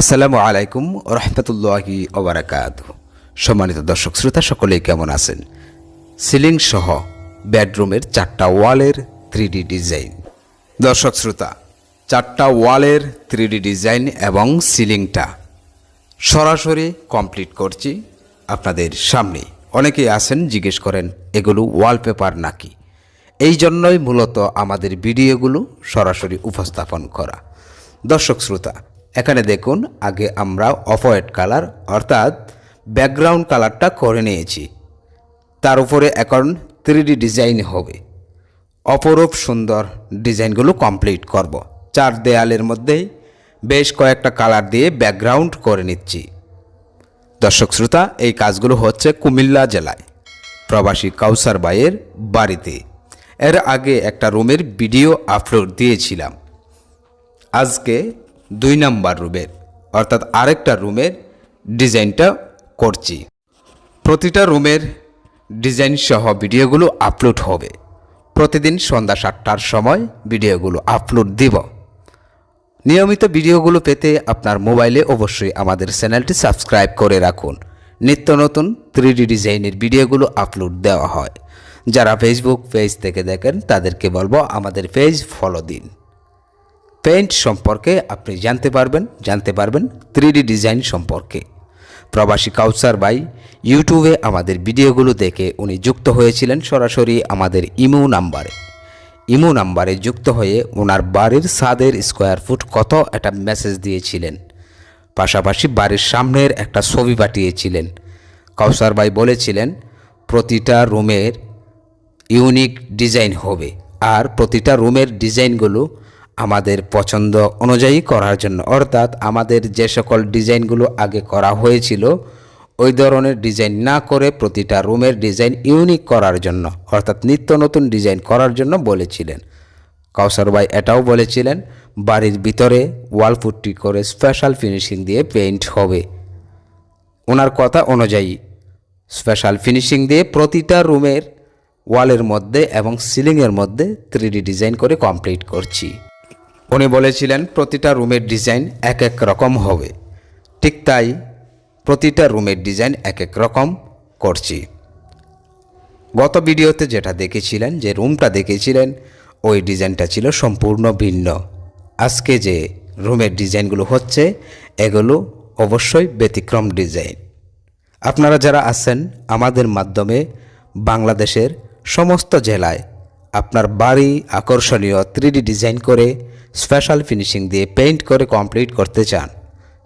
আসসালামু আলাইকুম রহমতুল্লাহি ওবরাকাত সম্মানিত দর্শক শ্রোতা, সকলেই কেমন আছেন? সিলিং সহ বেডরুমের চারটা ওয়ালের থ্রি ডিজাইন। দর্শক শ্রোতা, চারটা ওয়ালের থ্রি ডিজাইন এবং সিলিংটা সরাসরি কমপ্লিট করছি আপনাদের সামনে। অনেকেই আছেন, জিজ্ঞেস করেন, এগুলো ওয়ালপেপার নাকি? এই জন্যই মূলত আমাদের ভিডিওগুলো সরাসরি উপস্থাপন করা। দর্শক শ্রোতা এখানে দেখুন, আগে আমরা অফ হোয়াইট কালার, অর্থাৎ ব্যাকগ্রাউন্ড কালারটা করে নিয়েছি। তার উপরে এখন থ্রি ডিজাইন হবে। অপরূপ সুন্দর ডিজাইনগুলো কমপ্লিট করব। চার দেয়ালের মধ্যেই বেশ কয়েকটা কালার দিয়ে ব্যাকগ্রাউন্ড করে নিচ্ছি। দর্শক শ্রোতা, এই কাজগুলো হচ্ছে কুমিল্লা জেলায়। প্রবাসী কাউসার বাইয়ের বাড়িতে। এর আগে একটা রুমের ভিডিও আপলোড দিয়েছিলাম। আজকে দুই নাম্বার রুমের, অর্থাৎ আরেকটা রুমের ডিজাইনটা করছি। প্রতিটা রুমের ডিজাইন সহ ভিডিওগুলো আপলোড হবে। প্রতিদিন সন্ধ্যা সাতটার সময় ভিডিওগুলো আপলোড দিব। নিয়মিত ভিডিওগুলো পেতে আপনার মোবাইলে অবশ্যই আমাদের চ্যানেলটি সাবস্ক্রাইব করে রাখুন। নিত্য নতুন থ্রি ডিজাইনের ভিডিওগুলো আপলোড দেওয়া হয়। যারা ফেসবুক পেজ থেকে দেখেন, তাদেরকে বলব আমাদের পেজ ফলো দিন। পেইন্ট সম্পর্কে আপনি জানতে পারবেন জানতে পারবেন থ্রি ডিজাইন সম্পর্কে। প্রবাসী কাউসার বাই ইউটিউবে আমাদের ভিডিওগুলো দেখে উনি যুক্ত হয়েছিলেন সরাসরি আমাদের ইমো নাম্বারে। ইমো নাম্বারে যুক্ত হয়ে ওনার বাড়ির ছাদের স্কোয়ার ফুট কত একটা মেসেজ দিয়েছিলেন। পাশাপাশি বাড়ির সামনের একটা ছবি পাঠিয়েছিলেন। কাউসার ভাই বলেছিলেন, প্রতিটা রুমের ইউনিক ডিজাইন হবে। আর প্রতিটা রুমের ডিজাইনগুলো আমাদের পছন্দ অনুযায়ী করার জন্য। অর্থাৎ আমাদের যে সকল ডিজাইনগুলো আগে করা হয়েছিল, ওই ধরনের ডিজাইন না করে প্রতিটা রুমের ডিজাইন ইউনিক করার জন্য, অর্থাৎ নিত্য নতুন ডিজাইন করার জন্য বলেছিলেন। কাউসার ভাই এটাও বলেছিলেন, বাড়ির ভিতরে ওয়াল পুট্টি করে স্পেশাল ফিনিশিং দিয়ে পেইন্ট হবে। ওনার কথা অনুযায়ী স্পেশাল ফিনিশিং দিয়ে প্রতিটা রুমের ওয়ালের মধ্যে এবং সিলিংয়ের মধ্যে থ্রি ডিজাইন করে কমপ্লিট করছি। উনি বলেছিলেন, প্রতিটা রুমের ডিজাইন এক এক রকম হবে। ঠিক তাই প্রতিটা রুমের ডিজাইন এক এক রকম করছি। গত ভিডিওতে যেটা দেখেছিলেন, যে রুমটা দেখেছিলেন, ওই ডিজাইনটা ছিল সম্পূর্ণ ভিন্ন। আজকে যে রুমের ডিজাইনগুলো হচ্ছে, এগুলো অবশ্যই ব্যতিক্রম ডিজাইন। আপনারা যারা আছেন আমাদের মাধ্যমে বাংলাদেশের সমস্ত জেলায় আপনার বাড়ি আকর্ষণীয় থ্রি ডিজাইন করে স্পেশাল ফিনিশিং দিয়ে পেইন্ট করে কমপ্লিট করতে চান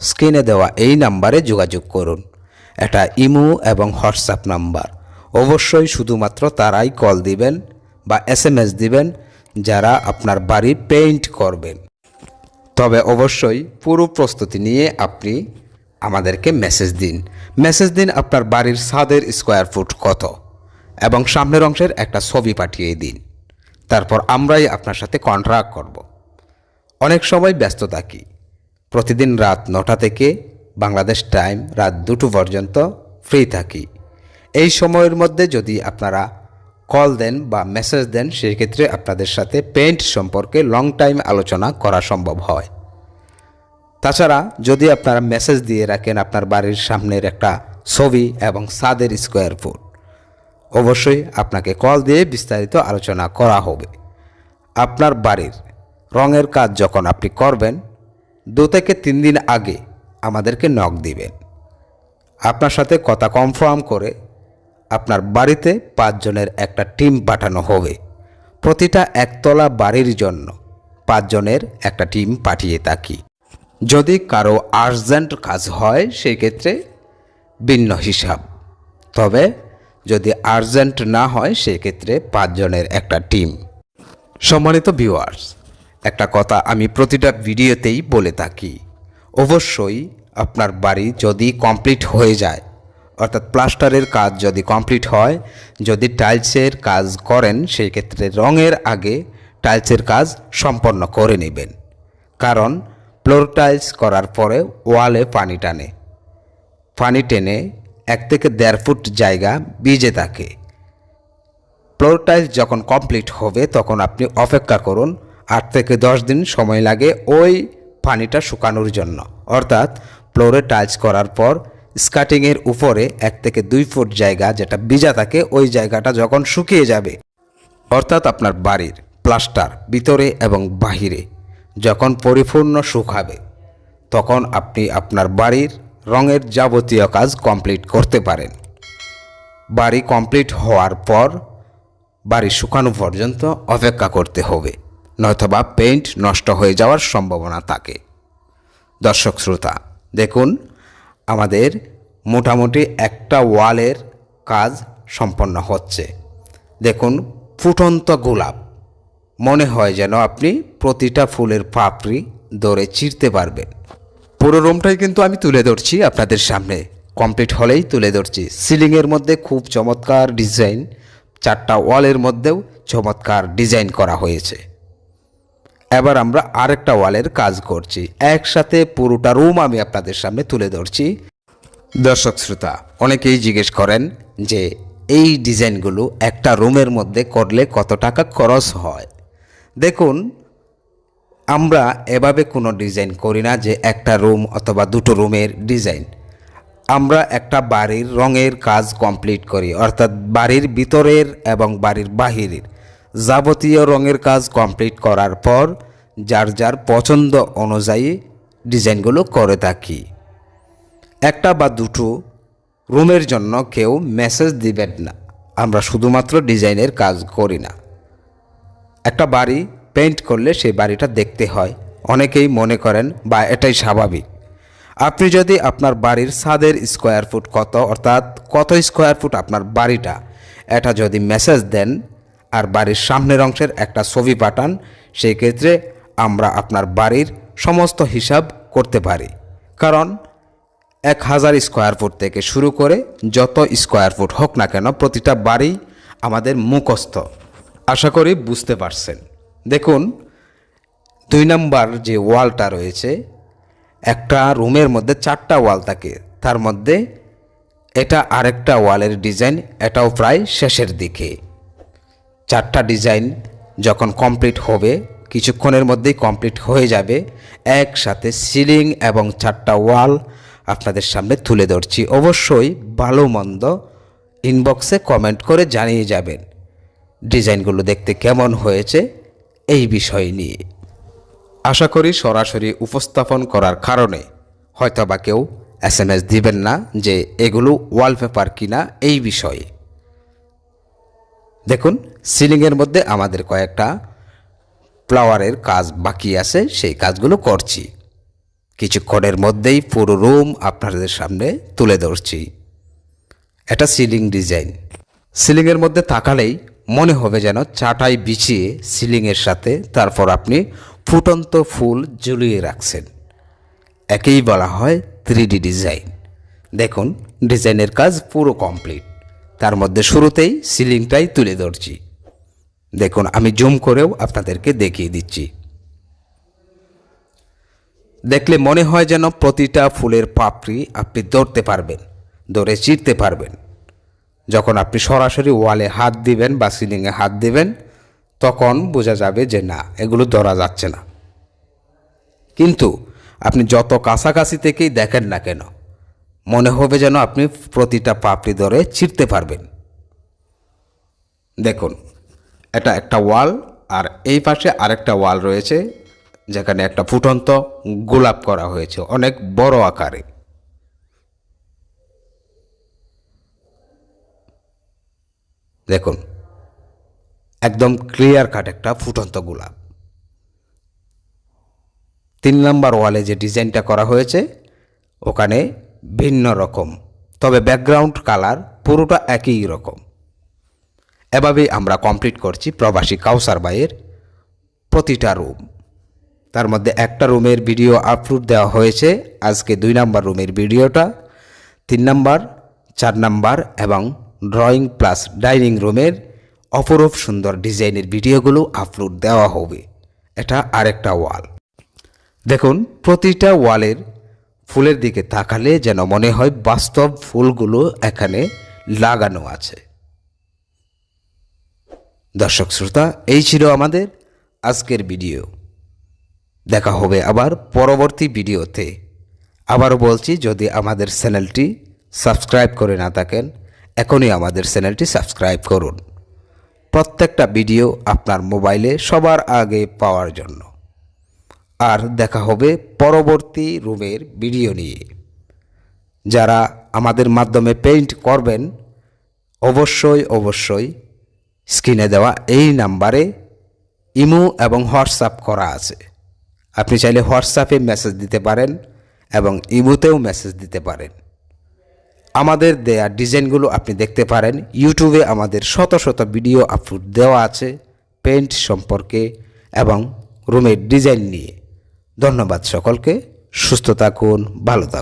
স্ক্রিনে দেওয়া এই নাম্বারে যোগাযোগ করুন। এটা ইমো এবং হোয়াটসঅ্যাপ নাম্বার অবশ্যই শুধুমাত্র তারাই কল দিবেন বা এস এম এস দিবেন যারা আপনার বাড়ি পেইন্ট করবেন তবে অবশ্যই পুরো প্রস্তুতি নিয়ে আপনি আমাদেরকে মেসেজ দিন। মেসেজ দিন আপনার বাড়ির ছাদের স্কোয়ার ফুট কত এবং সামনের অংশের একটা ছবি পাঠিয়ে দিন। তারপর আমরাই আপনার সাথে কন্ট্রাক্ট করব। অনেক সময় ব্যস্ত থাকি। প্রতিদিন রাত নটা থেকে বাংলাদেশ টাইম রাত দুটো পর্যন্ত ফ্রি থাকি। এই সময়ের মধ্যে যদি আপনারা কল দেন বা মেসেজ দেন সেই ক্ষেত্রে আপনাদের সাথে পেন্ট সম্পর্কে লং টাইম আলোচনা করা সম্ভব হয়। তাছাড়া যদি আপনারা মেসেজ দিয়ে রাখেন আপনার বাড়ির সামনের একটা ছবি এবং সাদের স্কোয়ার ফুট অবশ্যই আপনাকে কল দিয়ে বিস্তারিত আলোচনা করা হবে। আপনার বাড়ির রঙের কাজ যখন আপনি করবেন, দু থেকে তিন দিন আগে আমাদেরকে নখ দিবেন। আপনার সাথে কথা কনফার্ম করে আপনার বাড়িতে পাঁচজনের একটা টিম পাঠানো হবে। প্রতিটা একতলা বাড়ির জন্য পাঁচজনের একটা টিম পাঠিয়ে থাকি। যদি কারও আর্জেন্ট কাজ হয় সেই ক্ষেত্রে ভিন্ন হিসাব। তবে যদি আর্জেন্ট না হয়, সেক্ষেত্রে পাঁচজনের একটা টিম সম্মানিত ভিউয়ার্স একটা কথা আমি প্রতিটা ভিডিওতেই বলে থাকি। অবশ্যই আপনার বাড়ি যদি কমপ্লিট হয়ে যায়, অর্থাৎ প্লাস্টারের কাজ যদি কমপ্লিট হয়, যদি টাইলসের কাজ করেন, সেই ক্ষেত্রে রঙের আগে টাইলসের কাজ সম্পন্ন করে নেবেন। কারণ ফ্লোর টাইলস করার পরে ওয়ালে পানি টানে। পানি টেনে এক থেকে দেড় ফুট জায়গা ভিজে থাকে। ফ্লোর টাইলস যখন কমপ্লিট হবে, তখন আপনি অপেক্ষা করুন আট থেকে দশ দিন সময় লাগে ওই পানিটা শুকানোর জন্য। অর্থাৎ ফ্লোরে টাচ করার পর স্কাটিংয়ের উপরে এক থেকে দুই ফুট জায়গা যেটা ভিজা থাকে, ওই জায়গাটা যখন শুকিয়ে যাবে, অর্থাৎ আপনার বাড়ির প্লাস্টার ভিতরে এবং বাহিরে যখন পরিপূর্ণ শুকাবে, তখন আপনি আপনার বাড়ির রঙের যাবতীয় কাজ কমপ্লিট করতে পারেন। বাড়ি কমপ্লিট হওয়ার পর বাড়ি শুকানো পর্যন্ত অপেক্ষা করতে হবে। নয়তোবা পেইন্ট নষ্ট হয়ে যাওয়ার সম্ভাবনা থাকে। দর্শক শ্রোতা, দেখুন, আমাদের মোটামুটি একটা ওয়ালের কাজ সম্পন্ন হচ্ছে। দেখুন, ফুটন্ত গোলাপ। মনে হয় যেন আপনি প্রতিটা ফুলের পাপড়ি দৌড়ে চিরতে পারবেন। পুরো রুমটাই কিন্তু আমি তুলে ধরছি আপনাদের সামনে। কমপ্লিট হলেই তুলে ধরছি। সিলিংয়ের মধ্যে খুব চমৎকার ডিজাইন, চারটা ওয়ালের মধ্যেও চমৎকার ডিজাইন করা হয়েছে। এবার আমরা আরেকটা ওয়ালের কাজ করছি। একসাথে পুরোটা রুম আমি আপনাদের সামনে তুলে ধরছি। দর্শক, শ্রোতা, অনেকেই জিজ্ঞেস করেন যে এই ডিজাইনগুলো একটা রুমের মধ্যে করলে কত টাকা খরচ হয়? দেখুন, আমরা এভাবে কোনো ডিজাইন করি না যে একটা রুম অথবা দুটো রুমের ডিজাইন। আমরা একটা বাড়ির রঙের কাজ কমপ্লিট করি, অর্থাৎ বাড়ির ভিতরের এবং বাড়ির বাহিরের। যাবতীয় রঙের কাজ কমপ্লিট করার পর, যার যার পছন্দ অনুযায়ী ডিজাইনগুলো করে থাকি। একটা বা দুটো রুমের জন্য কেউ মেসেজ দিবেন না। আমরা শুধুমাত্র ডিজাইনের কাজ করি না। একটা বাড়ি পেইন্ট করলে সেই বাড়িটা দেখতে হয়। অনেকেই মনে করেন, বা, এটাই স্বাভাবিক। আপনি যদি আপনার বাড়ির ছাদের স্কোয়ার ফুট কত, অর্থাৎ কত স্কোয়ার ফুট আপনার বাড়িটা, এটা যদি মেসেজ দেন আর বাড়ির সামনের অংশের একটা ছবি পাঠান, সেই ক্ষেত্রে আমরা আপনার বাড়ির সমস্ত হিসাব করতে পারি। কারণ এক হাজার স্কোয়ার ফুট থেকে শুরু করে যত স্কোয়ার ফুট হোক না কেন প্রতিটা বাড়ি আমাদের মুখস্থ। আশা করি বুঝতে পারছেন। দেখুন, দুই নাম্বার যে ওয়ালটা রয়েছে, একটা রুমের মধ্যে চারটা ওয়াল থাকে। তার মধ্যে এটা আরেকটা ওয়ালের ডিজাইন, এটাও প্রায় শেষের দিকে। চারটা ডিজাইন যখন কমপ্লিট হবে, কিছুক্ষণের মধ্যেই কমপ্লিট হয়ে যাবে। একসাথে সিলিং এবং চারটা ওয়াল আপনাদের সামনে তুলে ধরছি। অবশ্যই ভালো মন্দ ইনবক্সে কমেন্ট করে জানিয়ে যাবেন ডিজাইনগুলো দেখতে কেমন হয়েছে এই বিষয় নিয়ে। আশা করি সরাসরি উপস্থাপন করার কারণে হয়তোবা কেউ এস এম এস দিবেন না যে এগুলো ওয়ালপেপার কিনা এই বিষয়ে। দেখুন, সিলিংয়ের মধ্যে আমাদের কয়েকটা ফ্লাওয়ারের কাজ বাকি আছে, সেই কাজগুলো করছি। কিছুক্ষণের মধ্যেই পুরো রুম আপনাদের সামনে তুলে ধরছি। এটা সিলিং ডিজাইন। সিলিংয়ের মধ্যে তাকালেই মনে হবে যেন চাটাই বিছিয়ে সিলিংয়ের সাথে তারপর আপনি ফুটন্ত ফুল ঝুলিয়ে রাখছেন। একেই বলা হয় থ্রি ডিজাইন। দেখুন, ডিজাইনের কাজ পুরো কমপ্লিট। তার মধ্যে শুরুতেই সিলিংটাই তুলে ধরছি। দেখুন, আমি জুম করেও আপনাদেরকে দেখিয়ে দিচ্ছি। দেখলে মনে হয় যেন প্রতিটা ফুলের পাপড়ি আপনি ধরতে পারবেন, ধরে চিরতে পারবেন। যখন আপনি সরাসরি ওয়ালে হাত দিবেন বা সিলিংয়ে হাত দিবেন, তখন বোঝা যাবে যে না, এগুলো ধরা যাচ্ছে না। কিন্তু আপনি যত কাছাকাছি থেকেই দেখেন না কেন মনে হবে যেন আপনি প্রতিটা পাপড়ি ধরে ছিঁড়তে পারবেন। দেখুন, এটা একটা ওয়াল আর এই পাশে আরেকটা ওয়াল রয়েছে, যেখানে একটা ফুটন্ত গোলাপ করা হয়েছে, অনেক বড় আকারে। দেখুন, একদম ক্লিয়ার কাট একটা ফুটন্ত গোলাপ। তিন নম্বর ওয়ালে যে ডিজাইনটা করা হয়েছে, ওখানে ভিন্ন রকম। তবে ব্যাকগ্রাউন্ড কালার পুরোটা একই রকম। এভাবেই আমরা কমপ্লিট করছি প্রবাসী কাউসার বাইয়ের প্রতিটা রুম তার মধ্যে একটা রুমের ভিডিও আপলোড দেওয়া হয়েছে। আজকে দুই নাম্বার রুমের ভিডিওটা তিন নাম্বার, চার নাম্বার এবং ড্রয়িং প্লাস ডাইনিং রুমের অপরূপ সুন্দর ডিজাইনের ভিডিওগুলো আপলোড দেওয়া হবে। এটা আরেকটা ওয়াল দেখুন, প্রতিটা ওয়ালের ফুলের দিকে তাকালে যেন মনে হয় বাস্তব ফুলগুলো এখানে লাগানো আছে। দর্শক শ্রোতা, এই ছিল আমাদের আজকের ভিডিও। দেখা হবে আবার পরবর্তী ভিডিওতে। আবারও বলছি, যদি আমাদের চ্যানেলটি সাবস্ক্রাইব করে না থাকেন, এখনই আমাদের চ্যানেলটি সাবস্ক্রাইব করুন। প্রত্যেকটা ভিডিও আপনার মোবাইলে সবার আগে পাওয়ার জন্য। আর দেখা হবে পরবর্তী রুমের ভিডিও নিয়ে। যারা আমাদের মাধ্যমে পেইন্ট করবেন, অবশ্যই অবশ্যই স্ক্রিনে দেওয়া এই নাম্বারে ইমো এবং হোয়াটসঅ্যাপ করা আছে। আপনি চাইলে হোয়াটসঅ্যাপে মেসেজ দিতে পারেন এবং ইমোতেও মেসেজ দিতে পারেন। আমাদের দেয়া ডিজাইনগুলো আপনি দেখতে পারেন। ইউটিউবে আমাদের শত শত ভিডিও আপলোড দেওয়া আছে পেন্ট সম্পর্কে এবং রুমের ডিজাইন নিয়ে। ধন্যবাদ সকলকে সুস্থ থাকুন ভালো থাকুন।